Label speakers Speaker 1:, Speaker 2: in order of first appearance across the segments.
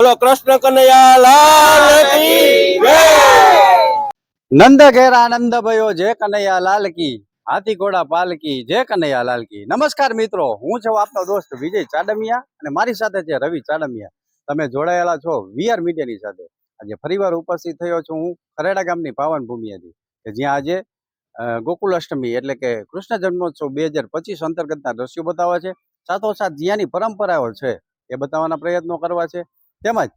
Speaker 1: બોલો કૃષ્ણ કનૈયા, લાલ
Speaker 2: નંદ ઘેર આનંદ ભયો, જય કનૈયા, લાલ કી. હાથી ઘોડા પાલકી જય કનૈયા, લાલ કી. નમસ્કાર મિત્રો, હું છું આપનો દોસ્ત વિજય ચાડમિયા અને મારી સાથે છે રવિ ચાડમિયા. તમે જોડાયેલા છો વીઆર મીડિયાની સાથે. આજે ફરીવાર ઉપસ્થિત થયો છું હું ખરેડા ગામની પાવન ભૂમિએથી, કે જ્યાં આજે ગોકુલ અષ્ટમી એટલે કે કૃષ્ણ જન્મોત્સવ બે હજાર પચીસ અંતર્ગતના દ્રશ્યો બતાવવા છે. સાથોસાથ જ્યાંની પરંપરાઓ છે એ બતાવવાના પ્રયત્નો કરવા છે. તેમજ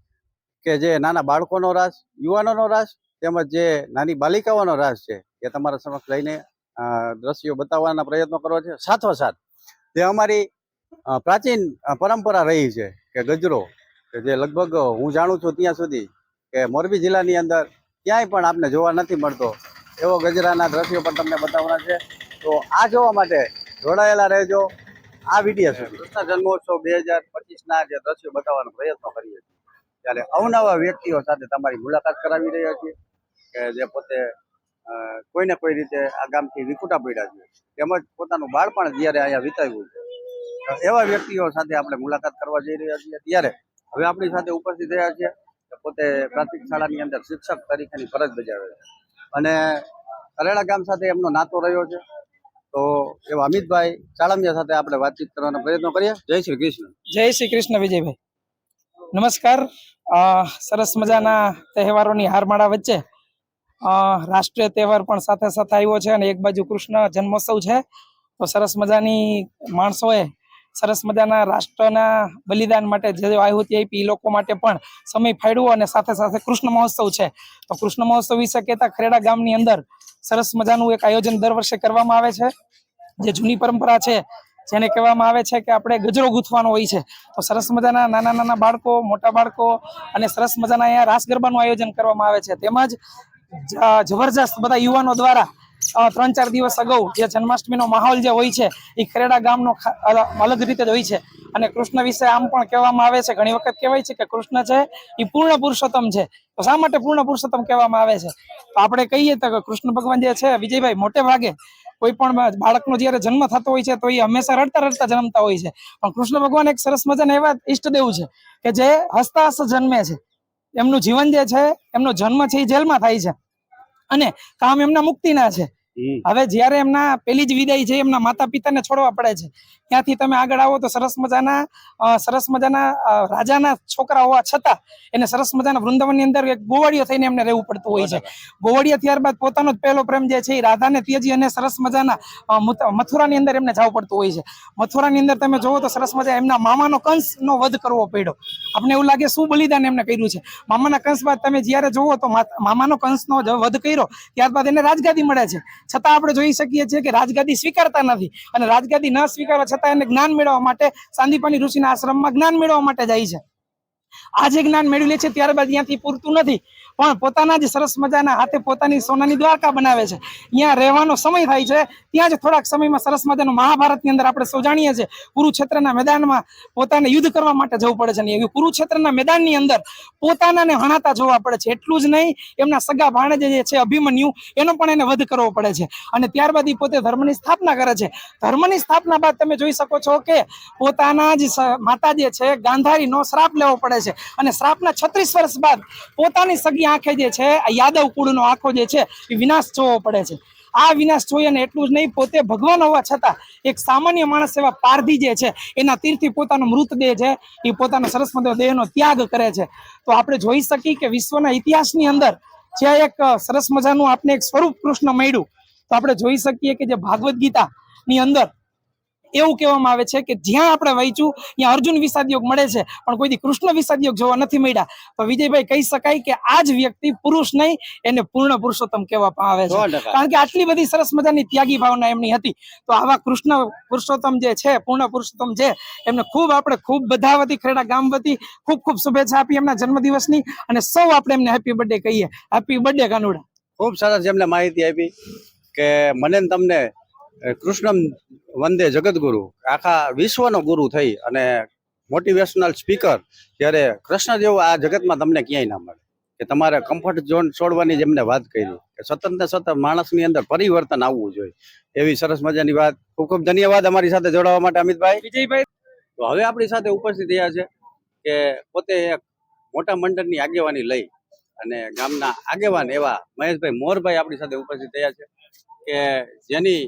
Speaker 2: કે જે નાના બાળકોનો રાસ યુવાનોનો રાસ તેમજ જે નાની બાલિકાઓનો રાસ છે, એ તમારા સમક્ષ લઈને દ્રશ્યો બતાવવાના પ્રયત્નો કરવા છે. સાથોસાથ, જે અમારી પ્રાચીન પરંપરા રહી છે કે ગજરો, કે જે લગભગ હું જાણું છું ત્યાં સુધી કે મોરબી જિલ્લાની અંદર ક્યાંય પણ આપને જોવા નથી મળતો એવો ગજરાના દ્રશ્યો પણ તમને બતાવવાના છે. તો આ જોવા માટે જોડાયેલા રહેજો. આ વીડિયો છે કૃષ્ણ જન્મોત્સવ બે હજાર પચીસના જે દ્રશ્યો બતાવવાનો પ્રયત્ન કરીએ છીએ. ત્યારે અવનવા વ્યક્તિઓ સાથે તમારી મુલાકાત કરાવી રહ્યા છીએ કે જે પોતે કોઈને કોઈ રીતે આ ગામથી વિખૂટા પડ્યા છે. તેમજ પોતાનું બાળપણ જ્યારે અહીંયા વિતાવ્યું છે. એવા વ્યક્તિઓ સાથે આપણે મુલાકાત કરવા જઈ રહ્યા છીએ. ત્યારે હવે આપણી સાથે ઉપસ્થિત રહ્યા છે પોતે પ્રાથમિક શાળાની અંદર શિક્ષક તરીકેની ફરજ બજાવે છે. અને કરેડા ગામ સાથે એમનો નાતો રહ્યો છે. તો એવા અમિતભાઈ ચાળમિયા સાથે આપણે વાતચીત કરવાનો પ્રયત્ન કરીએ. જય શ્રી કૃષ્ણ.
Speaker 3: જય શ્રી કૃષ્ણ વિજયભાઈ. નમસ્કાર. સરસ મજાના તહેવારોની હારમાળા વચ્ચે રાષ્ટ્રીય તહેવાર પણ સાથે સાથે આવ્યો છે અને એક બાજુ કૃષ્ણ જન્મોત્સવ છે. તો સરસ મજાની માણસોએ સરસ મજાના રાષ્ટ્રના બલિદાન માટે જે આહુતિ આપી એ લોકો માટે પણ સમય ફાળવ્યો અને સાથે સાથે કૃષ્ણ મહોત્સવ છે. તો કૃષ્ણ મહોત્સવ વિશે કહેતા ખરેડા ગામની અંદર સરસ મજાનું એક આયોજન દર વર્ષે કરવામાં આવે છે. જે જૂની પરંપરા છે જેને કહેવામાં આવે છે કે આપણે ગજરો ગૂંથવાનો હોય છે. તો સરસ મજાના નાના નાના બાળકો, મોટા બાળકો અને સરસ મજાના અહીંયા રાસ ગરબાનું આયોજન કરવામાં આવે છે. તેમજ જબરજસ્ત બધા યુવાનો દ્વારા ત્રણ ચાર દિવસ અગાઉ જે જન્માષ્ટમીનો માહોલ જે હોય છે એ ખરેડા ગામનો અલગ રીતે જ હોય છે. અને કૃષ્ણ વિશે આમ પણ કહેવામાં આવે છે, ઘણી વખત કહેવાય છે કે કૃષ્ણ છે એ પૂર્ણ પુરુષોત્તમ છે. તો શા માટે પૂર્ણ પુરુષોત્તમ કહેવામાં આવે છે? તો આપણે કહીએ તો કૃષ્ણ ભગવાન જે છે, વિજયભાઈ મોટે ભાગે કોઈ પણ બાળકનો જ્યારે જન્મ થતો હોય છે, તો એ હંમેશા રડતા રડતા જન્મતા હોય છે. પણ કૃષ્ણ ભગવાન એક સરસ મજાના એવા ઈષ્ટદેવ છે કે જે હસતા હસ જન્મે છે. એમનું જીવન જે છે, એમનો જન્મ છે એ જેલમાં થાય છે. અને કામ એમના મુક્તિના છે. હવે જ્યારે એમના પેલી જ વિદાય છે એમના માતા પિતાને છોડવા પડે છે ત્યાંથી તમે આગળ આવો તો સરસ મજાના સરસ મજાના રાજાના છોકરા હોવા છતાં એને સરસ મજાના વૃંદાવનની અંદર એક ગોવાળીઓ થઈને એમને રહેવું પડતું હોય છે. ગોવાળિયા ત્યારબાદ પોતાનો જ પહેલો પ્રેમ જે છે એ રાધાને ત્યજી અને સરસ મજાના મથુરાની અંદર એમને જવું પડતું હોય છે. મથુરાની અંદર તમે જોવો તો સરસ મજા એમના મામાનો કંસનો વધ કરવો પડ્યો. આપણે એવું લાગે શું બલિદાન એમને કર્યું છે. મામાના કંસ બાદ તમે જ્યારે જોવો તો મામાનો કંસનો વધ કર્યો ત્યારબાદ એને રાજગાદી મળે છે. છતાં આપણે જોઈ શકીએ છીએ કે રાજગાદી સ્વીકારતા નથી. અને રાજગાદી ન સ્વીકારવા છતાં એને જ્ઞાન મેળવવા માટે સાંદીપાની ઋષિના આશ્રમમાં જ્ઞાન મેળવવા માટે જાય છે. આ જે જ્ઞાન મેળવી લે છે, ત્યારબાદ અહીંયાથી પૂરતું નથી. પણ પોતાના જ સરસ મજાના હાથે પોતાની સોનાની દ્વારકા બનાવે છે. ત્યાં રહેવાનો સમય થાય છે, ત્યાં જ થોડાક સમયમાં સરસ મજાનું મહાભારતની અંદર આપણે સૌ જાણીએ છીએ. કુરુક્ષેત્રના મેદાનમાં પોતાને યુદ્ધ કરવા માટે જવું પડે છે એવી કુરુક્ષેત્રના મેદાનની અંદર પોતાનાને હણાતા જોવા પડે છે. એટલું જ નહીં, એમના સગા ભાણેજ જે છે, અભિમન્યુ, એનો પણ એને વધ કરવો પડે છે. અને ત્યારબાદ એ પોતે ધર્મની સ્થાપના કરે છે. ધર્મની સ્થાપના બાદ તમે જોઈ શકો છો કે પોતાના જ માતા જે છે, ગાંધારીનો શ્રાપ લેવો પડે છે. અને શ્રાપના છત્રીસ વર્ષ બાદ પોતાની સગી આંખે જે છે યાદવ કુળનો આંખો જે છે, એ વિનાશ જોવો પડે છે. આ વિનાશ જોઈએ અને એટલું જ નહીં, પોતે ભગવાન હોવા છતાં એક સામાન્ય માણસ એવા પારધી જે છે, એના તીરથી પોતાનો મૃતદેહ છે, એ પોતાનો સરસ મધ્ય દેહનો ત્યાગ કરે છે. તો આપણે જોઈ શકીએ કે વિશ્વના ઇતિહાસની અંદર જે એક સરસ મજાનું આપણે એક સ્વરૂપ કૃષ્ણ મળ્યું, તો આપણે જોઈ શકીએ કે જે ભાગવદ્ ગીતા ની અંદર એવું કહેવામાં આવે છે કે જ્યાં આપણે વાંચ્યું ત્યાં અર્જુન વિષાદ યોગ મળે છે. પણ કોઈ દી કૃષ્ણ વિષાદ યોગ જોવા નથી મળ્યા. તો વિજયભાઈ કહી શકાય કે આ જ વ્યક્તિ પુરુષ નહીં એને પૂર્ણ પુરુષોત્તમ કહેવામાં આવે છે. કારણ કે આટલી બધી સરસ મજાની ત્યાગી ભાવના એમની હતી. તો આવા કૃષ્ણ પુરુષોત્તમ જે છે પૂર્ણ પુરુષોત્તમ છે એમને ખૂબ આપણે ખૂબ બધા વતી ખેડા ગામ વતી ખૂબ ખૂબ શુભેચ્છા આપી એમના જન્મદિવસની. અને સૌ આપણે એમને હેપી બર્થડે કહીએ. હેપી બર્થડે કાનુડા
Speaker 2: ખૂબ સરસ એમને માહિતી આપી કે મને તમને અ, કૃષ્ણ વંદે જગદગુરુ. આખા વિશ્વનો ગુરુ થઈ અને મોટિવેશનલ સ્પીકર ત્યારે કૃષ્ણ જેવું આ જગતમાં તમને ક્યાંય ના મળે. કે તમારે કમ્ફર્ટ ઝોન છોડવાની જેમને વાત કરી. કે સતત ને સતત માણસની અંદર પરિવર્તન આવવું જોઈએ. એવી સરસ મજાની વાત. ખૂબ ખૂબ ધન્યવાદ અમારી સાથે જોડાવા માટે અમિતભાઈ.
Speaker 3: વિજયભાઈ.
Speaker 2: તો હવે આપણી સાથે ઉપસ્થિત થયા છે કે પોતે એક મોટા મંડળની આગેવાની લઈ અને ગામના આગેવાન એવા મહેશભાઈ મોરભાઈ આપણી સાથે ઉપસ્થિત થયા છે. કે જેની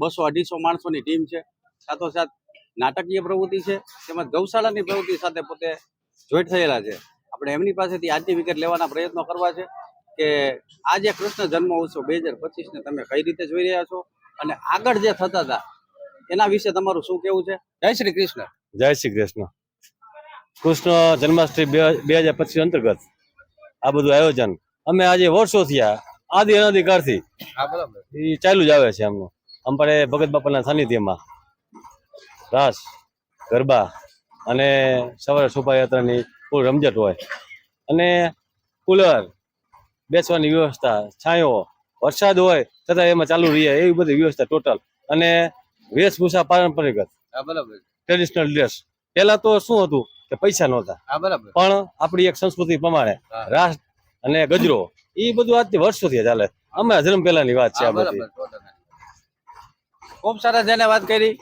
Speaker 2: બસો અઢીસો માણસોની ટીમ છે સાથોસાથ નાટકીય પ્રવૃત્તિ છે, તેમજ ગૌશાળાની પ્રવૃત્તિ સાથે પોતે જોઈટ થયેલા છે. આપણે એમની પાસેથી આજની વિકેટ લેવાના પ્રયત્નો કરવા છે કે આ જે કૃષ્ણ જન્મ ઉત્સવ બે હજાર પચીસને તમે કઈ રીતે જોઈ રહ્યા છો અને આગળ જે થતા હતા, એના વિશે તમારું શું કેવું છે? જય શ્રી કૃષ્ણ.
Speaker 1: જય શ્રી કૃષ્ણ. કૃષ્ણ જન્માષ્ટમી બે હજાર પચીસ અંતર્ગત આ બધું આયોજન. અમે આજે વર્ષો થયા આદિ અનાદિકાળથી
Speaker 2: થી
Speaker 1: એ ચાલુ જ આવે છે એમનું. અમારે ભગત બાપાના સાનિધ્યમાં રાસ ગરબા અને સવારે શોભાયાત્રાની ફૂલ રમઝટ હોય. અને કુલર બેસવાની વ્યવસ્થા છાંયો વરસાદ હોય છતાં એમાં ચાલુ રહીએ એવી બધી વ્યવસ્થા ટોટલ અને વેશભૂષા પારંપરિક. ટ્રેડિશનલ ડ્રેસ પહેલા તો શું હતું કે પૈસા નહોતા. પણ આપણી એક સંસ્કૃતિ પ્રમાણે
Speaker 2: હા.
Speaker 1: અને ગજરો એ બધું આજથી વર્ષોથી ચાલે અમે જન્મ પહેલાની વાત છે આ બધી.
Speaker 2: ખૂબ સરસ જેને વાત કરી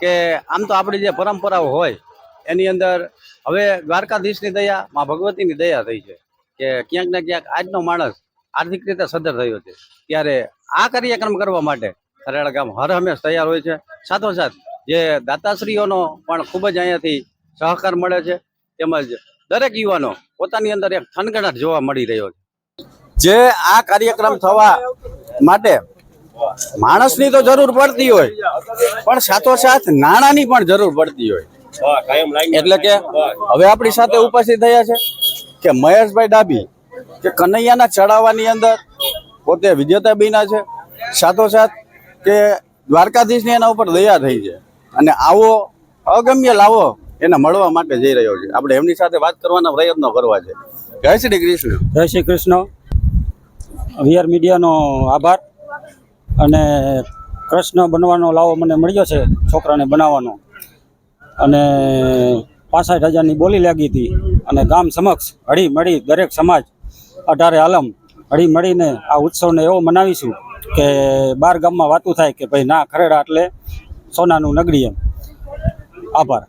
Speaker 2: કે આમ તો આપણી જે પરંપરાઓ હોય એની અંદર હવે દ્વારકાધીશની દયા માં ભગવતીની દયા થઈ છે કે ક્યાંક ને ક્યાંક આજનો માણસ આર્થિક રીતે સદ્ધર થયો છે. ત્યારે આ કાર્યક્રમ કરવા માટે ખરેડા ગામ હર હંમેશ તૈયાર હોય છે. સાથોસાથ જે દાતાશ્રીઓનો પણ ખૂબ જ અહીંયાથી સહકાર મળે છે. તેમજ દરેક યુવાનો પોતાની અંદર એક થનગણાટ જોવા મળી રહ્યો છે. જે આ કાર્યક્રમ થવા માટે માણસની તો જરૂર પડતી હોય, પણ સાથોસાથ નાણાંની પણ જરૂર પડતી હોય. એટલે કે હવે આપણી સાથે ઉપસ્થિત થયા છે કે મહેશભાઈ ડાબી કે કનૈયાના ચડાવવાની અંદર પોતે વિજેતા બીના છે, સાથોસાથ કે દ્વારકાધીશની એના ઉપર દયા થઈ છે. અને આવો અગમ્ય લાવો એને મળવા માટે જઈ રહ્યો છે. આપણે એમની સાથે વાત કરવાના પ્રયત્નો કરવા છે. જય શ્રી કૃષ્ણ.
Speaker 4: જય શ્રી કૃષ્ણ. વીઆર મીડિયાનો આભાર. અને કૃષ્ણ બનવાનો લાવો મને મળ્યો છે છોકરાને બનાવવાનો. અને પાસઠ હજારની બોલી લાગી હતી. અને ગામ સમક્ષ હળી મળી દરેક સમાજ અઢારે આલમ હળી મળીને આ ઉત્સવને એવો મનાવીશું કે બાર ગામમાં વાતું થાય કે ભાઈ ના ખરેડા એટલે સોનાનું નગરી એમ. આભાર.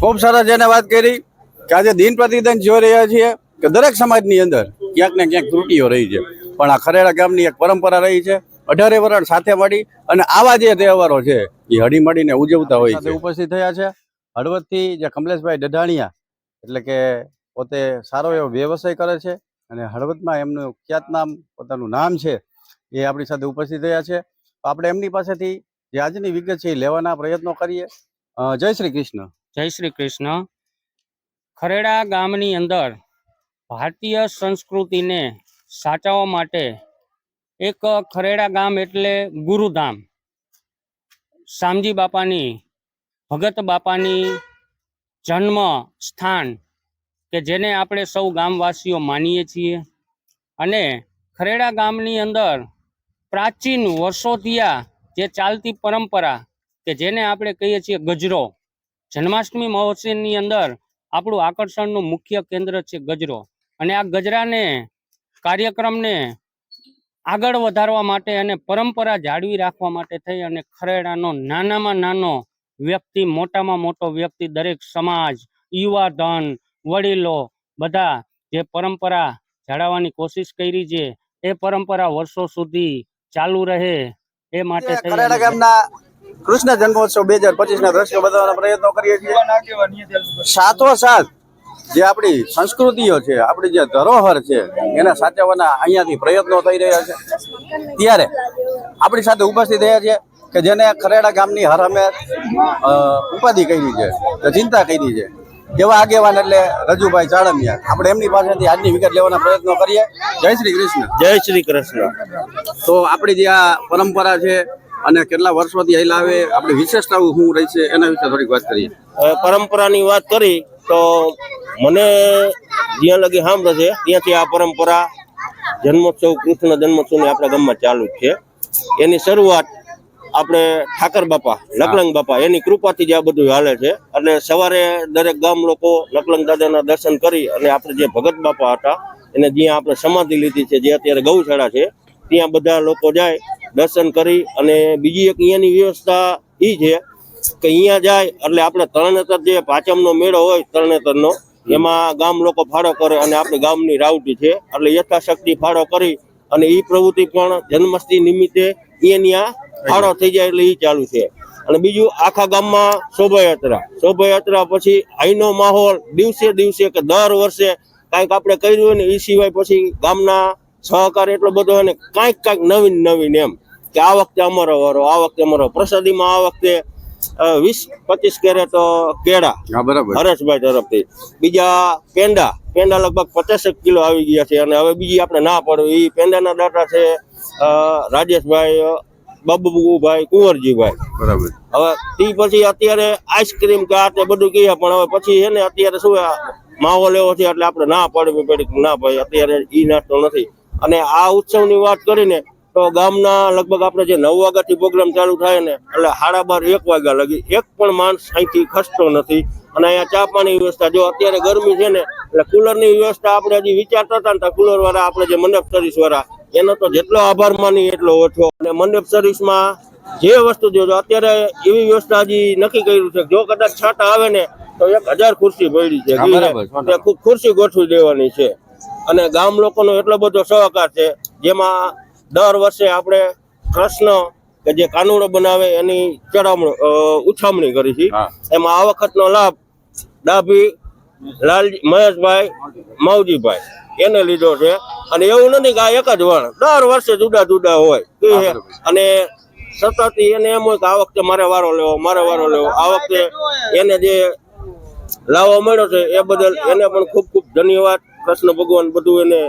Speaker 2: ખૂબ સરસ જેને વાત કરી કે આજે દિન પ્રતિદિન જોઈ રહ્યા છીએ કે દરેક સમાજની અંદર ક્યાંક ને ક્યાંક ત્રુટીઓ રહી છે. પણ આ ખરેડા ગામની એક પરંપરા રહી છે. અઢારે વરણ સાથે મળી અને આવા જે તહેવારો છે એ હળીમળીને ઉજવતા હોય છે. ઉપસ્થિત થયા છે. હળવદથી જે કમલેશભાઈ ડઢાણિયા એટલે કે પોતે સારો એવો વ્યવસાય કરે છે અને હળવદમાં એમનું ખ્યાતનામ પોતાનું નામ છે એ આપણી સાથે ઉપસ્થિત થયા છે. તો આપણે એમની પાસેથી જે આજની વિગત છે એ લેવાના પ્રયત્નો કરીએ. જય શ્રી કૃષ્ણ.
Speaker 5: જય શ્રી કૃષ્ણ. ખરેડા ગામની અંદર ભારતીય સંસ્કૃતિને સાચવવા માટે એક ખરેડા ગામ એટલે ગુરુધામ. શામજી બાપાની, ભગત બાપાની જન્મ સ્થાન કે જેને આપણે સૌ ગામવાસીઓ માનીએ છીએ. અને ખરેડા ગામની અંદર પ્રાચીન વર્ષોથી જે ચાલતી પરંપરા કે જેને આપણે કહીએ છીએ ગજરો જન્માષ્ટમી મહોત્સવની અંદર આપણું આકર્ષણનું મુખ્ય કેન્દ્ર છે ગજરો. અને આ ગજરાને કાર્યક્રમને આગળ વધારવા માટે અને પરંપરા જાળવી રાખવા માટે થઈ અને ખરેડાનો નાનામાં નાનો વ્યક્તિ મોટામાં મોટો વ્યક્તિ દરેક સમાજ યુવા ધન વડીલો બધા જે પરંપરા જાળવવાની કોશિશ કરી છે એ પરંપરા વર્ષો સુધી ચાલુ રહે એ માટે
Speaker 2: ખરેડા ગામના કૃષ્ણ જન્મોત્સવ બે હજાર પચીસ ના દ્રશ્યો બતાવવાના પ્રયત્નો કરીએ છીએ. સાથોસાથ જે આપણી સંસ્કૃતિઓ છે આપણી જે ધરોહર છે એને સાચવવાના અહીંયાથી પ્રયત્નો થઈ રહ્યા છે. ત્યારે આપણી સાથે ઉપસ્થિત થયા છે કે જેને ખરેડા ગામની હરમે ઉપાધિ કરી છે ચિંતા કરી છે એવા આગેવાન એટલે રજુભાઈ ચાળમિયા. આપણે એમની પાસેથી આજની વિગત લેવાના પ્રયત્નો કરીએ. જય શ્રી કૃષ્ણ.
Speaker 6: જય શ્રી કૃષ્ણ.
Speaker 2: તો આપણી જે આ પરંપરા છે અને કેટલા વર્ષોથી અહીં આવે, આપણી વિશેષતાઓ શું રહી છે, એના વિશે થોડીક વાત કરીએ.
Speaker 6: પરંપરાની વાત કરી, તો મને જ્યાં લગી સાંભળે છે, ત્યાંથી આ પરંપરા જન્મોત્સવ, કૃષ્ણ જન્મોત્સવની આપણા ગામમાં ચાલુ જ છે. એની શરૂઆત આપણે ઠાકર બાપા, લકલંગ બાપા, એની કૃપાથી જ આ બધું હાલે છે. એટલે સવારે દરેક ગામ લોકો લકલંગ દાદાના દર્શન કરી અને આપણે જે ભગત બાપા હતા, એને જ્યાં આપણે સમાધિ લીધી છે, જે અત્યારે ગૌશાળા છે, ત્યાં બધા લોકો જાય દર્શન કરી અને બીજી એક અહીંયાની વ્યવસ્થા એ છે કે અહીંયા જાય એટલે આપણે તરણેતર જે પાંચમનો મેળો હોય તરણેતરનો, એમાં ગામ લોકો ફાળો કરે અને આપણી ગામની રાવટી છે. એટલે યથાશક્તિ ફાળો કરી અને એ પ્રવૃત્તિ પણ જન્માષ્ટમી નિમિત્તે એની આ ફાળો થઈ જાય એટલે એ ચાલુ છે. અને બીજું આખા ગામમાં શોભાયાત્રા. શોભાયાત્રા પછી અહીંનો માહોલ દિવસે દિવસે કે દર વર્ષે કાંઈક આપણે કર્યું હોય ને એ સિવાય પછી ગામના સહકાર એટલો બધો અને કાંઈક કાંઈક નવીન નવીન એમ. કે આ વખતે અમારો વારો આ વખતે અમારો પ્રસાદીમાં આ વખતે વીસ પચીસ કેરેટ કેળા.
Speaker 2: બરાબર.
Speaker 6: હરેશભાઈ તરફથી. બીજા પેંડા પેંડા લગભગ પચાસેક કિલો આવી ગયા છે અને હવે બીજી આપણે ના પડવી. એ પેંડાના દાટા છે રાજેશભાઈ બબુભાઈ કુંવરજીભાઈ.
Speaker 2: બરાબર.
Speaker 6: હવે તે પછી અત્યારે આઈસ્ક્રીમ કે આ તે બધું કહીએ પણ હવે પછી છે ને અત્યારે શું માહોલ એવો છે એટલે આપણે ના પાડવી પડી ના ભાઈ અત્યારે ઈ નાસ્તો નથી. અને આ ઉત્સવની વાત કરીને તો ગામના લગભગ આપણે જે નવ વાગ્યાથી પ્રોગ્રામ ચાલુ થાય ને એટલે સાડા બાર એક વાગ્યા લગી એક પણ માણસ અહીંથી ખસતો નથી. અને અહીંયા ચા પાણી વ્યવસ્થા જો અત્યારે ગરમી છે ને એટલે કુલરની વ્યવસ્થા આપણે હજી વિચારતા હતા ને તો કુલર વાળા આપણે જે મંડપ સર્વિસ વાળા એનો તો જેટલો આભાર માની એટલો ઓછો. અને મંડપ સર્વિસમાં જે વસ્તુ જોજો અત્યારે એવી વ્યવસ્થા હજી નક્કી કર્યું છે જો કદાચ છાંટા આવે ને તો એક હજાર ખુરશી પડી છે.
Speaker 2: હા, બરાબર, સો
Speaker 6: તે ખુ- ખુરશી ગોઠવી દેવાની છે. અને ગામ લોકોનો એટલો બધો સહકાર છે જેમાં દર વર્ષે આપણે કૃષ્ણ કે જે કાનુડો બનાવે એની ચડામણી ઉછામણી કરી છે. એમાં આ વખતનો લાભ ડાભી લાલજી મહેશભાઈ માવજીભાઈ એને લીધો છે. અને એવું નથી કે આ એક જ વણ દર વર્ષે જુદા જુદા હોય. અને સતત એને એમ હોય કે આ વખતે મારે વારો લેવો મારે વારો લેવો. આ વખતે એને જે લાવવા મળ્યો છે એ બદલ એને પણ ખૂબ ખૂબ ધન્યવાદ. કૃષ્ણ ભગવાન બધું એને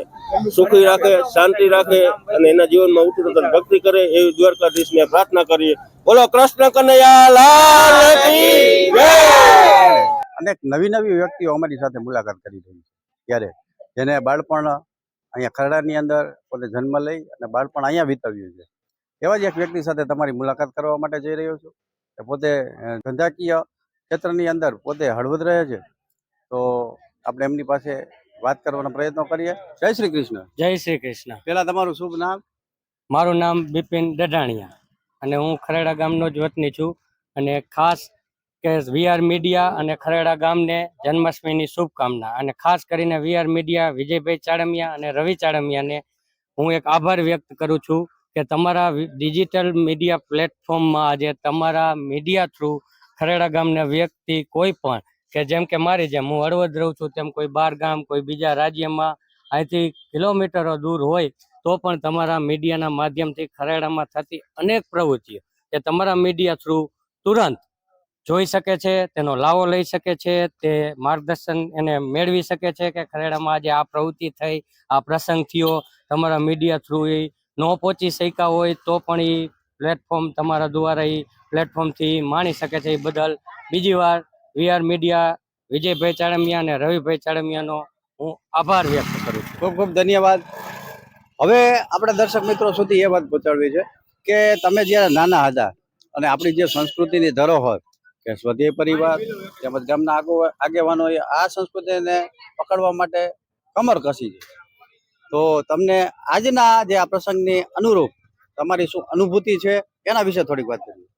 Speaker 6: સુખી રાખે, શાંતિ રાખે અને એના જીવનમાં ઉત્તરોત્તર ભક્તિ કરે એવી દ્વારકાધીશને પ્રાર્થના કરીએ. બોલો, કૃષ્ણ કનૈયા
Speaker 2: અનેક નવી નવી વ્યક્તિઓ અમારી સાથે મુલાકાત કરી રહી છે. ત્યારે જેને બાળપણ અહીંયા ખરડાની અંદર પોતે જન્મ લઈ અને બાળપણ અહીંયા વિતાવ્યું છે. એવા જ એક વ્યક્તિ સાથે તમારી મુલાકાત કરવા માટે જઈ રહ્યો છું. એ પોતે ધંધાકીય ક્ષેત્રની અંદર પોતે હળવદ રહે છે. તો આપણે એમની પાસે વાત કરવાનો પ્રયત્ન કરીએ. જય શ્રી કૃષ્ણ.
Speaker 7: જય શ્રી કૃષ્ણ.
Speaker 2: પેલા તમારું શુભ નામ?
Speaker 7: મારું નામ બિપિન દઢાણિયા અને હું ખરેડા ગામનો જ વતની છું અને ખાસ કે વીઆર મીડિયા અને ખરેડા ગામને જન્માષ્ટમીની શુભકામના અને ખાસ કરીને વીઆર મીડિયા વિજયભાઈ ચાડમિયા અને રવિ ચાડમિયાને હું એક આભાર વ્યક્ત કરું છું કે તમારા ડિજિટલ મીડિયા પ્લેટફોર્મમાં આજે તમારા મીડિયા થ્રુ ખરેડા ગામના વ્યક્તિ કોઈ પણ કે જેમ કે મારી જેમ, હું હળવદ રહું છું તેમ કોઈ બાર ગામ, કોઈ બીજા રાજ્યમાં અહીંથી કિલોમીટરો દૂર હોય તો પણ તમારા મીડિયાના માધ્યમથી ખરેડામાં થતી અનેક પ્રવૃત્તિઓ એ તમારા મીડિયા થ્રુ તુરંત જોઈ શકે છે, તેનો લાવો લઈ શકે છે, તે માર્ગદર્શન એને મેળવી શકે છે કે ખરેડામાં આજે આ પ્રવૃત્તિ થઈ, આ પ્રસંગ થયો, તમારા મીડિયા થ્રુ એ ન પહોંચી શક્યા હોય તો પણ એ પ્લેટફોર્મ તમારા દ્વારા એ પ્લેટફોર્મથી માણી શકે છે એ બદલ બીજી વાર વીઆર મીડિયા વિજયભાઈ ચાડમિયા અને રવિભાઈ ચાડમિયાનો હું આભાર વ્યક્ત કરું છું.
Speaker 2: ખૂબ ખૂબ ધન્યવાદ. હવે આપણે દર્શક મિત્રો સુધી એ વાત પહોંચાડવી છે કે તમે જ્યારે નાના હતા અને આપણી જે સંસ્કૃતિની ધરોહર કે સ્વધેય પરિવાર તેમજ ગામના આગો આગેવાનોએ આ સંસ્કૃતિને પકડવા માટે કમર કસી છે. તો તમને આજના જે આ પ્રસંગની અનુરૂપ તમારી શું અનુભૂતિ છે એના વિશે થોડીક વાત કરીએ.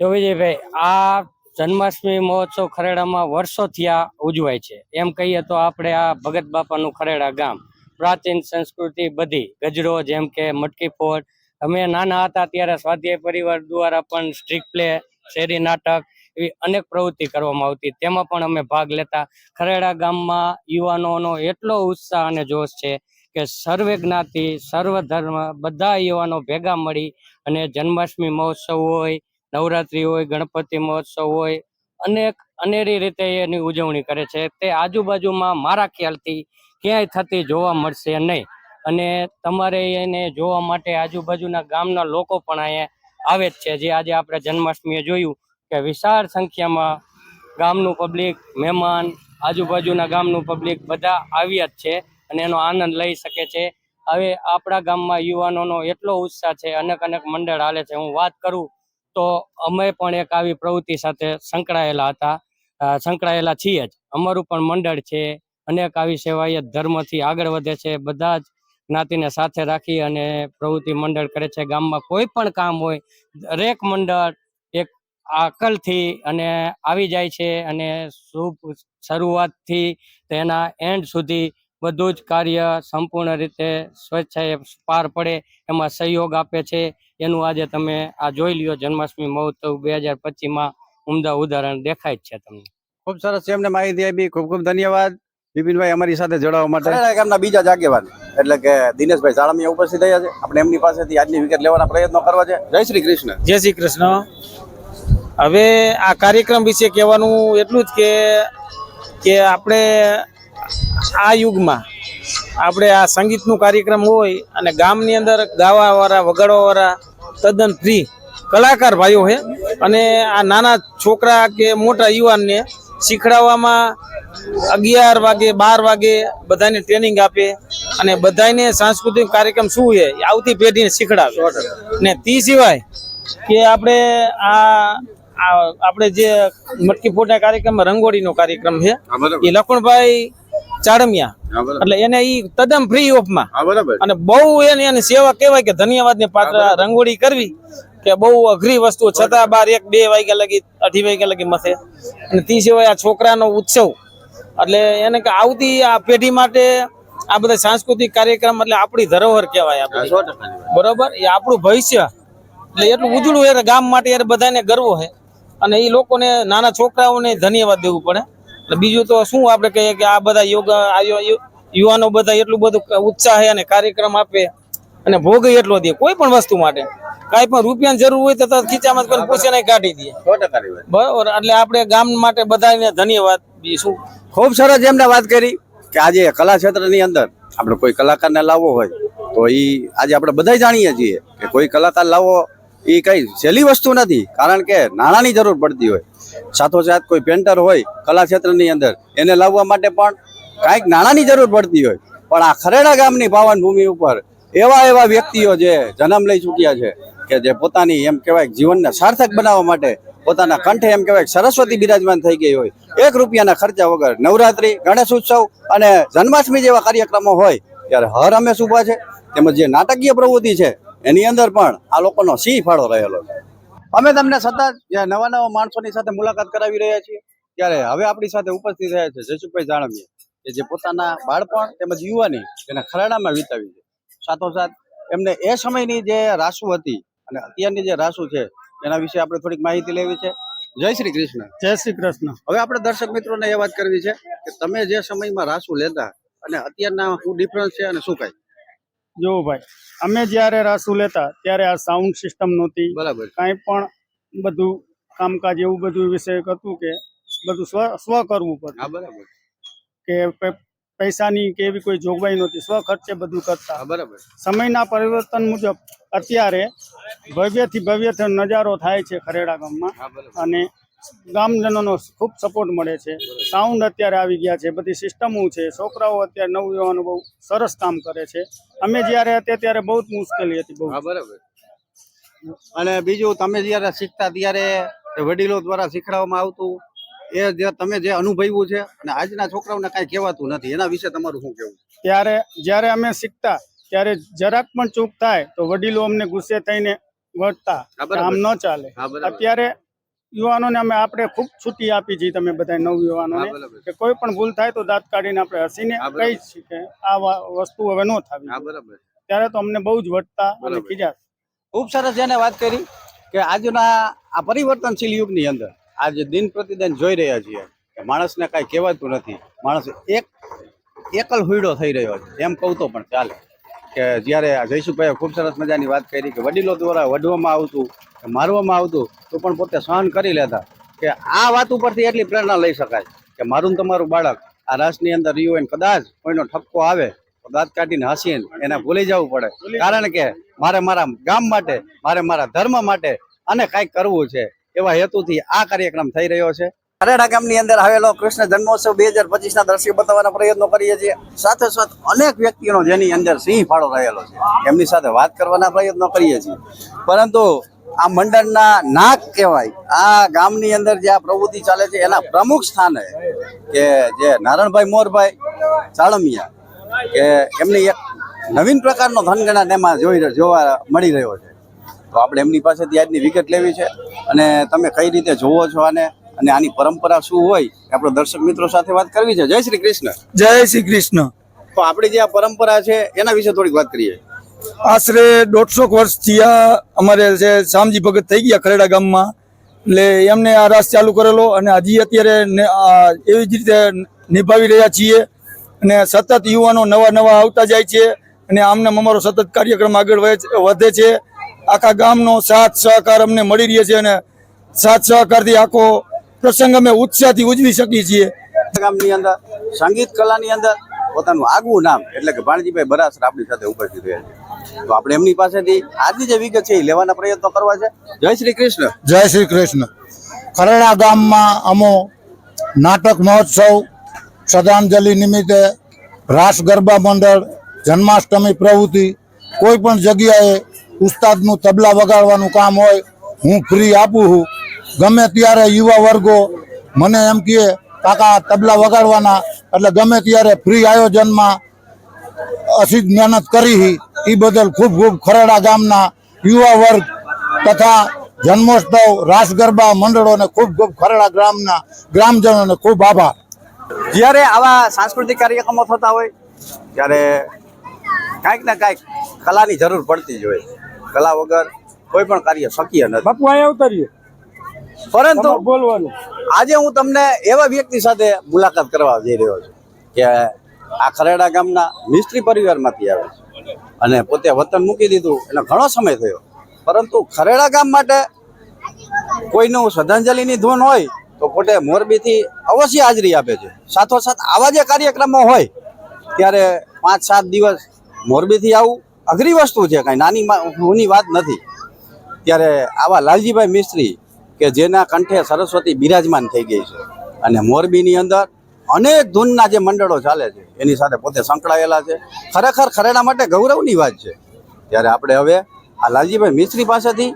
Speaker 7: જો વિજયભાઈ આ જન્માષ્ટમી મહોત્સવ ખરેડામાં વર્ષોથી આ ઉજવાય છે. એમ કહીએ તો આપણે આ ભગત બાપાનું ખરેડા ગામ, પ્રાચીન સંસ્કૃતિ બધી, ગજરો જેમ કે મટકી ફોડ, અમે નાના હતા ત્યારે સ્વાધ્યાય પરિવાર દ્વારા પણ સ્ટ્રીક પ્લે, શેરી નાટક એવી અનેક પ્રવૃત્તિ કરવામાં આવતી. તેમાં પણ અમે ભાગ લેતા. ખરેડા ગામમાં યુવાનોનો એટલો ઉત્સાહ અને જોશ છે કે સર્વે જ્ઞાતિ સર્વ ધર્મ બધા યુવાનો ભેગા મળી અને જન્માષ્ટમી મહોત્સવ હોય નવરાત્રી હોય, ગણપતિ મહોત્સવ હોય, અનેક અનેરી રીતે એની ઉજવણી કરે છે. તે આજુબાજુમાં મારા ખ્યાલથી ક્યાંય થતી જોવા મળશે નહીં. અને તમારે એને જોવા માટે આજુબાજુના ગામના લોકો પણ અહીંયા આવે જ છે. જે આજે આપણે જન્માષ્ટમીએ જોયું કે વિશાળ સંખ્યામાં ગામનું પબ્લિક, મહેમાન, આજુબાજુના ગામનું પબ્લિક બધા આવ્યા જ છે અને એનો આનંદ લઈ શકે છે. હવે આપણા ગામમાં યુવાનોનો એટલો ઉત્સાહ છે, અનેક અનેક મંડળ હાલે છે. હું વાત કરું તો અમે પણ એક આવી પ્રવૃત્તિ સાથે સંકળાયેલા હતા. સંકળાયેલા છીએ જ. અમારું પણ મંડળ છે. અનેક આવી સેવાયત ધર્મથી આગળ વધે છે. બધા જ જ્ઞાતિને સાથે રાખી અને પ્રવૃત્તિ મંડળ કરે છે. ગામમાં કોઈ પણ કામ હોય, દરેક મંડળ એક અકલથી અને આવી જાય છે અને શુભ શરૂઆતથી તેના એન્ડ સુધી બધું જ કાર્ય સંપૂર્ણ રીતે સ્વેચ્છાએ પાર પડે એમાં સહયોગ આપે છે. એનું આજે તમે આ જોઈ લ્યો જન્માષ્ટમી મહોત્સવ બે હજાર પચીસમાં ઉમદા ઉદાહરણ દેખાય જ છે તમને.
Speaker 2: ખૂબ સરસ છે એમને માહિતી આપી. ખૂબ ખૂબ ધન્યવાદ. બિપિનભાઈ અમારી સાથે જોડાવા માટે. ગામના બીજા જ એટલે કે દિનેશભાઈ સાળમિયા ઉપસ્થિત થયા છે. આપણે એમની પાસેથી આજની વિકેટ લેવાના પ્રયત્નો કરવા છે. જય શ્રી કૃષ્ણ.
Speaker 8: જય શ્રી કૃષ્ણ. હવે આ કાર્યક્રમ વિશે કહેવાનું એટલું જ કે કે આપણે આ યુગમાં આપણે આ સંગીતનું કાર્યક્રમ હોય અને ગામની અંદર ગાવાવાળા વગાડવાવાળા તદ્દન ફ્રી કલાકાર ભાઈઓ છે. અને આ નાના છોકરા કે મોટા યુવાનને શીખડાવવામાં અગિયાર વાગે બાર વાગે બધાને ટ્રેનિંગ આપે અને બધાને સાંસ્કૃતિક કાર્યક્રમ શું છે આવતી પેઢીને શીખડાવે. ને તે સિવાય કે આપણે આ આ આપણે જે મટકી ફોટા કાર્યક્રમ રંગોળીનો કાર્યક્રમ છે એ લખણભાઈ
Speaker 2: બરાબર.
Speaker 8: એટલે એને ઈ તદ્દન ફ્રી ઓફમાં
Speaker 2: બરાબર.
Speaker 8: અને બહુ એની એની સેવા કહેવાય કે ધન્યવાદ ને પાત્ર રંગોળી કરવી કે બહુ અઘરી વસ્તુ. છતાં બાર એક બે વાગ્યા લગી અઢી વાગ્યા લગી મથે. અને તે સિવાય આ છોકરાનો ઉત્સવ. એટલે એને કે આવતી આ પેઢી માટે આ બધા સાંસ્કૃતિક કાર્યક્રમ એટલે આપણી ધરોહર કહેવાય. બરોબર? એ આપણું ભવિષ્ય. એટલે એટલું ઉજળું એટલે ગામ માટે યાર બધાને ગર્વ છે. અને એ લોકોને નાના છોકરાઓને ધન્યવાદ દેવું પડે. એટલે બીજું તો શું આપણે કહીએ કે આ બધા યોગ યુવાનો બધા એટલું બધું ઉત્સાહ અને કાર્યક્રમ આપે અને ભોગ એટલો દે કોઈ પણ વસ્તુ માટે. કાંઈ પણ રૂપિયાની જરૂર હોય તો ખીચામાં કોઈ પૂછે નહીં કાઢી દે.
Speaker 2: બરાબર
Speaker 8: બરોબર એટલે આપણે ગામ માટે બધાને ધન્યવાદ. બીજું શું?
Speaker 2: ખૂબ સરસ એમને વાત કરી કે આજે કલા ક્ષેત્રની અંદર આપણે કોઈ કલાકારને લાવવો હોય તો એ આજે આપણે બધા જાણીએ છીએ કે કોઈ કલાકાર લાવવો એ કઈ સહેલી વસ્તુ નથી. કારણ કે નાણાંની જરૂર પડતી હોય. સાથોસાથ કોઈ પેન્ટર હોય, કલા ક્ષેત્રની અંદર, એને લાવવા માટે પણ કાંઈક નાણાંની જરૂર પડતી હોય. પણ આ ખરેડા ગામની પાવન ભૂમિ ઉપર એવા એવા વ્યક્તિઓ જે જન્મ લઈ ચૂક્યા છે કે જે પોતાની એમ કહેવાય જીવનને સાર્થક બનાવવા માટે પોતાના કંઠે એમ કહેવાય સરસ્વતી બિરાજમાન થઈ ગઈ હોય. એક રૂપિયાના ખર્ચા વગર નવરાત્રી, ગણેશ ઉત્સવ અને જન્માષ્ટમી જેવા કાર્યક્રમો હોય, ત્યારે હર હંમેશ ઊભા છે. તેમજ જે નાટકીય પ્રવૃત્તિ છે એની અંદર પણ આ લોકોનો સિંહ ફાળો રહેલો છે. અમે તમને સતત નવા નવા માણસોની સાથે મુલાકાત કરાવી રહ્યા છીએ ત્યારે હવે આપણી સાથે ઉપસ્થિત રહ્યા છે જશુભાઈ જાણવીએ કે જે પોતાના બાળપણ તેમજ યુવાની તેના ખરાડામાં વિતાવી છે. સાથોસાથ એમને એ સમયની જે રાસુ હતી અને અત્યારની જે રાસુ છે એના વિશે આપણે થોડીક માહિતી લેવી છે. જય શ્રી કૃષ્ણ.
Speaker 8: જય શ્રી કૃષ્ણ.
Speaker 2: હવે આપણે દર્શક મિત્રોને એ વાત કરવી છે કે તમે જે સમયમાં રાસુ લેતા અને અત્યારના શું ડિફરન્સ છે અને શું કઈ?
Speaker 9: જો ભાઈ અમે જ્યારે રાસુ લેતા ત્યારે આ સાઉન્ડ સિસ્ટમ નહોતી.
Speaker 2: બરાબર.
Speaker 9: કાંઈ પણ બધું કામકાજ એવું બધું વિષય હતું કે બધું સ્વ સ્વ કરવું પડતું
Speaker 2: બરાબર.
Speaker 9: કે પૈસાની કે એવી કોઈ જોગવાઈ નહોતી સ્વ ખર્ચે બધું કરતા.
Speaker 2: બરાબર.
Speaker 9: સમયના પરિવર્તન મુજબ અત્યારે ભવ્યથી ભવ્ય નજારો થાય છે ખરેડા ગામમાં. અને ગામજનોનો ખૂબ સપોર્ટ મળે છે. સાઉન્ડ અત્યારે આવી ગયા છે. બધી સિસ્ટમો છે. છોકરાઓ અત્યારે નવયુવાનો બહુ સરસ કામ કરે છે. અમે જ્યારે હતા ત્યારે બહુ જ મુશ્કેલી હતી બહુ.
Speaker 2: બરાબર. અને બીજું તમે જ્યારે શીખતા ત્યારે વડીલો દ્વારા શીખડાવવામાં આવતું એ જે તમે જે અનુભવ્યું છે અને આજના છોકરાઓને કાંઈ કહેવાતું નથી. એના વિશે તમારું શું કેવું
Speaker 9: ત્યારે જ્યારે અમે શીખતા ત્યારે જરાક પણ ચૂક થાય તો વડીલો અમને ગુસ્સે થઈને વળતા
Speaker 2: હા,
Speaker 9: આમ ન ચાલે. અત્યારે યુવાનોને અમે આપણે ખૂબ છૂટી આપી છે તમે બધા નવ યુવાનોને. કે કોઈ પણ ભૂલ થાય તો દાંત કાઢીને આપણે હસીને કહી છીએ કે આ વસ્તુ હવે ન થવી ત્યારે તો અમને બહુ જ વટતા અને ખીજા.
Speaker 2: ખૂબ સરસ જેને વાત કરી કે આજના આ પરિવર્તનશીલ યુગની અંદર આજે દિન પ્રતિદિન જોઈ રહ્યા છીએ કે માણસને કાંઈ કહેવાતું નથી. માણસ એક એકલ હુઈડો થઈ રહ્યો છે. એમ કહું તો પણ ચાલે. કે જ્યારે આ જયસુભાઈએ ખૂબ સરસ મજાની વાત કરી કે વડીલો દ્વારા વઢવામાં આવતું મારવામાં આવતું, તો પણ પોતે સહન કરી લેતા. કે આ વાત ઉપરથી એટલી પ્રેરણા લઈ શકાય કે મારું તમારું બાળક આ રાસની અંદર રહ્યું હોય કદાચ કોઈનો ઠપકો આવે, તો દાંત કાઢીને હસીને એને ભૂલી જવું પડે. કારણ કે મારે મારા ગામ માટે, મારે મારા ધર્મ માટે અને કાંઈક કરવું છે. એવા હેતુથી આ કાર્યક્રમ થઈ રહ્યો છે. ખરેડા ગામની અંદર આવેલો કૃષ્ણ જન્મોત્સવ બે હજાર પચીસ ના દ્રશ્ય બતાવવાના પ્રયત્નો કરીએ છીએ. સાથે સાથે અનેક વ્યક્તિઓનો જેની અંદર સિંહ ફાળો રહેલો છે. એમની સાથે વાત કરવાના પ્રયત્નો કરીએ છીએ. પરંતુ આ મંડળના નાક કહેવાય. આ ગામની અંદર જે આ પ્રવૃત્તિ ચાલે છે એના પ્રમુખ સ્થાને કે જે નારણભાઈ મોરભાઈ ચાળમિયા કે એમની એક નવીન પ્રકારનો ધનગણાટ એમાં જોઈ જોવા મળી રહ્યો છે. તો આપણે એમની પાસેથી આજની વિગત લેવી છે અને તમે કઈ રીતે જોવો છો આને અને આની પરંપરા શું હોય આપણે દર્શક મિત્રો સાથે વાત કરવી છે. જય શ્રી કૃષ્ણ.
Speaker 10: જય શ્રી કૃષ્ણ.
Speaker 2: તો આપણી જે આ પરંપરા છે એના વિશે થોડીક વાત કરીએ.
Speaker 10: આશરે દોઢસો વર્ષ થયા અમારે છે શામજી ભગત થઈ ગયા ખરેડા ગામમાં. એટલે એમને આ રાસ ચાલુ કરેલો અને હજી અત્યારે એવી જ રીતે નિભાવી રહ્યા છીએ. અને સતત યુવાનો નવા નવા આવતા જાય છે અને આમને અમારો સતત કાર્યક્રમ આગળ વધે છે. આખા ગામનો સાથ સહકાર અમને મળી રહે છે અને સાથ સહકારથી આખો પ્રસંગ અમે ઉત્સાહથી ઉજવી શકીએ છીએ.
Speaker 2: ગામની અંદર સંગીત કલાની અંદર પોતાનું આગવું નામ એટલે કે ભાણજીભાઈ બરાસર આપણી સાથે ઉપસ્થિત રહ્યા છે. તો આપણે એમની પાસેથી આજની જે વિગત છે એ લેવાના પ્રયત્નો કરવા છે. જય શ્રી કૃષ્ણ.
Speaker 11: જય શ્રી કૃષ્ણ. ખરેડા ગામમાં અમો નાટક મહોત્સવ શ્રદ્ધાંજલિ નિમિત્તે રાસ ગરબા મંડળ, જન્માષ્ટમી પ્રવૃત્તિ, કોઈ પણ જગ્યાએ ઉસ્તાદનું તબલા વગાડવાનું કામ હોય, હું ફ્રી આપું છું. ગમે ત્યારે યુવા વર્ગો મને એમ કહે, કાકા તબલા વગાડવાના. એટલે ગમે ત્યારે ફ્રી આયોજનમાં અસીજ મહેનત કરી એ બદલ ખૂબ ખૂબ ખરેડા ગામના યુવા વર્ગ તથા જન્મોત્સવ રાસ ગરબા મંડળોને ખૂબ ખૂબ ખરેડા ગ્રામના ગ્રામજનોને ખૂબ આભાર.
Speaker 2: જ્યારે આવા સાંસ્કૃતિક કાર્યક્રમો થતા હોય ત્યારે કાંઈક ને કાંઈક કલાની જરૂર પડતી જ હોય. કલા વગર કોઈ પણ કાર્ય શક્ય નથી.
Speaker 4: બાપુ અહીંયા ઉતારીએ.
Speaker 2: પરંતુ
Speaker 4: બોલવાનું.
Speaker 2: આજે હું તમને એવા વ્યક્તિ સાથે મુલાકાત કરવા જઈ રહ્યો છું કે આ ખરેડા ગામના મિસ્ત્રી પરિવારમાંથી આવે છે. અને પોતે વતન મૂકી દીધું એટલે ઘણો સમય થયો. પરંતુ ખરેડા ગામ માટે કોઈનું શ્રદ્ધાંજલિની ધૂન હોય તો પોતે મોરબીથી અવશ્ય હાજરી આપે છે. સાથોસાથ આવા જે કાર્યક્રમો હોય, ત્યારે પાંચ સાત દિવસ મોરબીથી આવું અઘરી વસ્તુ છે, કાંઈ નાની હુંની વાત નથી. ત્યારે આવા લાલજીભાઈ મિસ્ત્રી કે જેના કંઠે સરસ્વતી બિરાજમાન થઈ ગઈ છે અને મોરબીની અંદર અનેક ધૂનના જે મંડળો ચાલે છે, એની સાથે પોતે સંકળાયેલા છે. ખરેખર ખરેડા માટે ગૌરવની વાત છે. ત્યારે આપણે હવે આ લાલજીભાઈ મિસ્ત્રી પાસેથી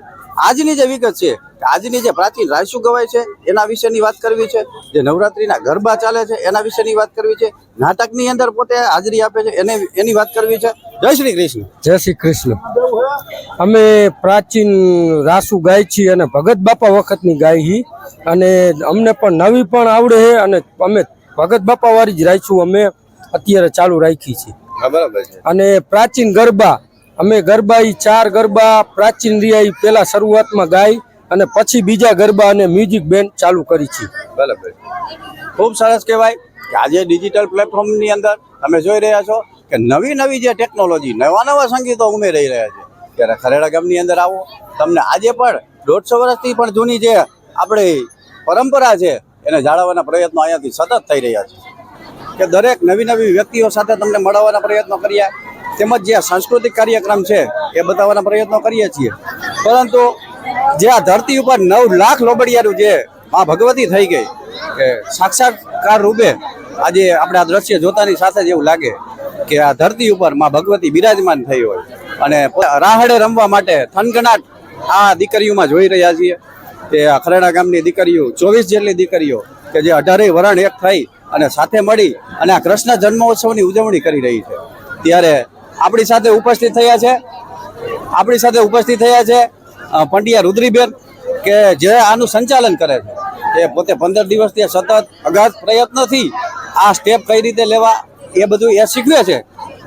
Speaker 2: આજની જે વિગત છે આજની જે પ્રાચીન રાયસુ ગવાય છે, એના વિશેની વાત કરવી છે, જે નવરાત્રીના ગરબા ચાલે છે, એના વિશેની વાત કરવી છે, નાટકની અંદર પોતે હાજરી આપે છે, એને એની વાત કરવી છે. જય શ્રી કૃષ્ણ.
Speaker 12: જય શ્રી કૃષ્ણ. અમે પ્રાચીન રાસુ ગાય છીએ અને ભગત બાપા વખતની ગાય હી. અને અમને પણ નવી પણ આવડે છે અને અમે ભગત બાપા વાળી જ રાખ્યું. અમે અત્યારે ચાલુ રાખી છે.
Speaker 2: બરાબર
Speaker 12: અને પ્રાચીન ગરબા અમે ગરબા એ ચાર ગરબા પ્રાચીન રહ્યા પેલા શરૂઆતમાં ગાય અને પછી બીજા ગરબા અને મ્યુઝિક બેન્ડ ચાલુ કરી છે.
Speaker 2: બરાબર ખૂબ સરસ કહેવાય કે આજે ડિજિટલ પ્લેટફોર્મની અંદર તમે જોઈ રહ્યા છો કે નવી નવી જે ટેકનોલોજી નવા નવા સંગીતો ઉમેરાઈ રહ્યા છે. ત્યારે ખરેડા ગામની અંદર આવો. તમને આજે પણ દોઢસો વર્ષથી પણ જૂની જે આપણી પરંપરા છે એને જાળવવાના પ્રયત્નો અહીંયાથી સતત થઈ રહ્યા છે. કે દરેક નવી નવી વ્યક્તિઓ સાથે તમને મળવાના પ્રયત્નો કર્યા, તેમજ જે સાંસ્કૃતિક કાર્યક્રમ છે, એ બતાવવાના પ્રયત્નો કરીએ છીએ. પરંતુ જે આ ધરતી ઉપર નવ લાખ લોબડિયાનું જે મા ભગવતી થઈ ગઈ, કે સાક્ષાત્કાર રૂપે આજે આપણે આ દ્રશ્ય જોતાની સાથે જ એવું લાગે કે આ ધરતી ઉપરમાં ભગવતી બિરાજમાન થઈ હોય. અને રાહડે રમવા માટે થનગનાટ આ દીકરીઓમાં જોઈ રહ્યા છીએ. આ ખરેડા ગામની દીકરીઓ, ચોવીસ જેટલી દીકરીઓ કે જે અઢારેય વરણ એક થઈ અને સાથે મળી અને આ કૃષ્ણ જન્મોત્સવની ઉજવણી કરી રહી છે. ત્યારે આપણી સાથે ઉપસ્થિત થયા છે, આપણી સાથે ઉપસ્થિત થયા છે પંડિયા પંડ્યા રુદ્રીબેન કે જે આનું સંચાલન કરે છે. એ પોતે પંદર દિવસથી સતત અગાધ પ્રયત્નથી આ સ્ટેપ કઈ રીતે લેવા એ બધું એ શીખવે છે.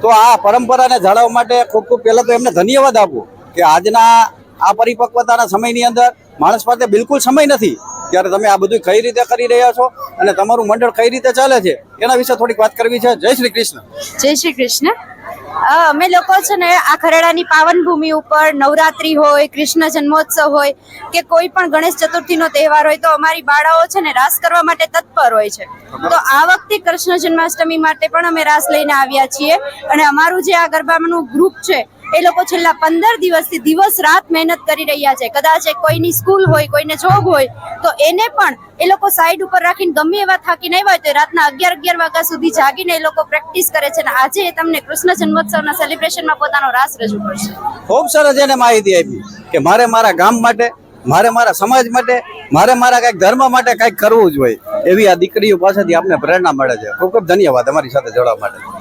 Speaker 2: તો આ પરંપરાને જાળવવા માટે ખૂબ ખૂબ પહેલાં તો એમને ધન્યવાદ આપું કે આજના આ પરિપક્વતાના સમયની અંદર માણસ પાસે બિલકુલ સમય નથી. ત્યારે તમે આ બધું કઈ રીતે કરી રહ્યા છો અને તમારું મંડળ કઈ રીતે ચાલે છે? એના વિશે થોડીક વાત કરવી છે. જય શ્રી કૃષ્ણ.
Speaker 13: જય શ્રી કૃષ્ણ. અમે લોકો છે ને આ ખરેડાની પાવન ભૂમિ ઉપર નવરાત્રી હોય, કૃષ્ણ જન્મોત્સવ હોય કે કોઈ પણ ગણેશ ચતુર્થીનો તહેવાર હોય તો અમારી બાળાઓ છે ને રાસ કરવા માટે તત્પર હોય છે. તો આ વખતે કૃષ્ણ જન્માષ્ટમી માટે પણ અમે રાસ લઈને આવ્યા છીએ અને અમારું જે આ ગરબાનું ગ્રુપ છે એ લોકો છેલ્લા પંદર દિવસથી દિવસ રાત મહેનત કરી રહ્યા છે. કદાચ કોઈની સ્કૂલ હોય, કોઈને જોબ હોય, તો એને પણ એ લોકો સાઈડ ઉપર રાખીને ગમે એવા થાકીને આવ્યા હોય તો રાતના અગિયાર અગિયાર વાગ્યા સુધી જાગીને એ લોકો પ્રેક્ટિસ કરે છે. અને આજે એ તમને કૃષ્ણ જન્મોત્સવના સેલિબ્રેશનમાં પોતાનો રાસ રજૂ કરશે.
Speaker 2: ખૂબ સરસ એને માહિતી આપી કે મારે મારા ગામ માટે, મારે મારા સમાજ માટે, મારે મારા કંઈક ધર્મ માટે કંઈક કરવું જ હોય એવી આ દીકરીઓ પાસેથી આપને પ્રેરણા મળે છે. ખૂબ ખૂબ ધન્યવાદ અમારી સાથે જોડવા માટે.